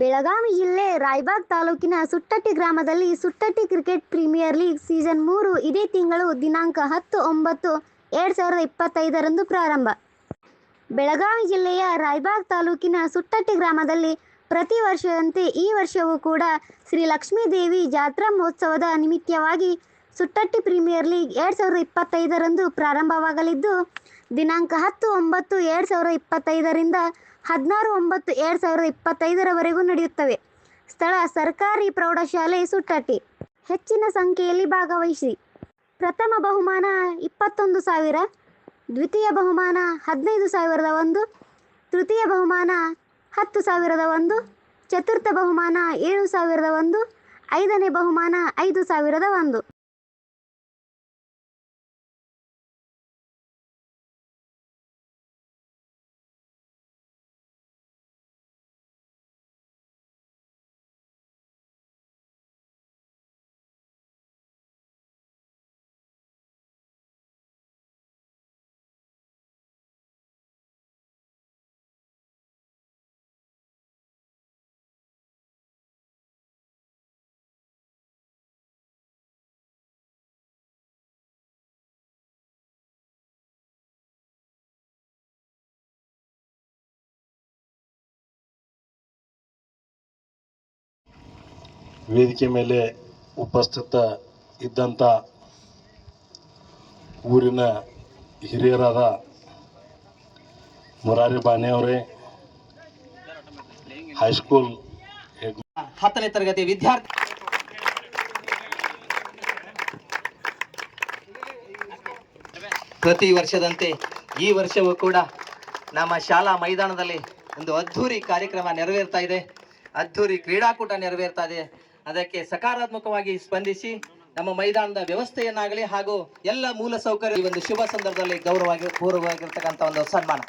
ಬೆಳಗಾವಿ ಜಿಲ್ಲೆ ರಾಯಬಾಗ್ ತಾಲೂಕಿನ ಸುಟ್ಟಟ್ಟಿ ಗ್ರಾಮದಲ್ಲಿ Suttatti cricket premier league season ಮೂರು ಇದೇ ತಿಂಗಳು ದಿನಾಂಕ ಹತ್ತು ಒಂಬತ್ತು ಎರಡು ಸಾವಿರದ ಇಪ್ಪತ್ತೈದರಂದು ಪ್ರಾರಂಭ. ಬೆಳಗಾವಿ ಜಿಲ್ಲೆಯ ರಾಯಬಾಗ್ ತಾಲೂಕಿನ ಸುಟ್ಟಟ್ಟಿ ಗ್ರಾಮದಲ್ಲಿ ಪ್ರತಿ ವರ್ಷದಂತೆ ಈ ವರ್ಷವೂ ಕೂಡ ಶ್ರೀ ಲಕ್ಷ್ಮೀದೇವಿ ಜಾತ್ರಾ ಮಹೋತ್ಸವದ ನಿಮಿತ್ತವಾಗಿ ಸುಟ್ಟಟ್ಟಿ ಪ್ರೀಮಿಯರ್ ಲೀಗ್ ಎರಡು ಸಾವಿರದ ಇಪ್ಪತ್ತೈದರಂದು ಪ್ರಾರಂಭವಾಗಲಿದ್ದು, ದಿನಾಂಕ ಹತ್ತು ಒಂಬತ್ತು ಎರಡು ಸಾವಿರದ ಇಪ್ಪತ್ತೈದರಿಂದ ಹದಿನಾರು ಒಂಬತ್ತು ಎರಡು ಸಾವಿರದ ಇಪ್ಪತ್ತೈದರವರೆಗೂ ನಡೆಯುತ್ತವೆ. ಸ್ಥಳ ಸರ್ಕಾರಿ ಪ್ರೌಢಶಾಲೆ ಸುಟ್ಟಟ್ಟಿ ಹೆಚ್ಚಿನ ಸಂಖ್ಯೆಯಲ್ಲಿ ಭಾಗವಹಿಸಿ. ಪ್ರಥಮ ಬಹುಮಾನ ಇಪ್ಪತ್ತೊಂದು ಸಾವಿರ, ದ್ವಿತೀಯ ಬಹುಮಾನ ಹದಿನೈದು ಸಾವಿರದ ಒಂದು, ತೃತೀಯ ಬಹುಮಾನ ಹತ್ತು ಸಾವಿರದ ಒಂದು, ಚತುರ್ಥ ಬಹುಮಾನ ಏಳು ಸಾವಿರದ ಒಂದು, ಐದನೇ ಬಹುಮಾನ ಐದು ಸಾವಿರದ ಒಂದು. ವೇದಿಕೆ ಮೇಲೆ ಉಪಸ್ಥಿತ ಇದ್ದಂಥ ಊರಿನ ಹಿರಿಯರಾದ ಮುರಾರಿ ಬಾನೆ ಅವರೇ ಹೈಸ್ಕೂಲ್ ಹತ್ತನೇ ತರಗತಿ ವಿದ್ಯಾರ್ಥಿ ಪ್ರತಿ ವರ್ಷದಂತೆ ಈ ವರ್ಷವೂ ಕೂಡ ನಮ್ಮ ಶಾಲಾ ಮೈದಾನದಲ್ಲಿ ಒಂದು ಅದ್ಧೂರಿ ಕಾರ್ಯಕ್ರಮ ನೆರವೇರ್ತಾ ಇದೆ. ಅದ್ಧೂರಿ ಕ್ರೀಡಾಕೂಟ ನೆರವೇರ್ತಾ ಇದೆ. ಅದಕ್ಕೆ ಸಕಾರಾತ್ಮಕವಾಗಿ ಸ್ಪಂದಿಸಿ ನಮ್ಮ ಮೈದಾನದ ವ್ಯವಸ್ಥೆಯನ್ನಾಗಲಿ ಹಾಗೂ ಎಲ್ಲ ಮೂಲ ಸೌಕರ್ಯ ಈ ಒಂದು ಶುಭ ಸಂದರ್ಭದಲ್ಲಿ ಗೌರವವಾಗಿ ಪೂರ್ವವಾಗಿರ್ತಕ್ಕಂಥ ಒಂದು ಸನ್ಮಾನ.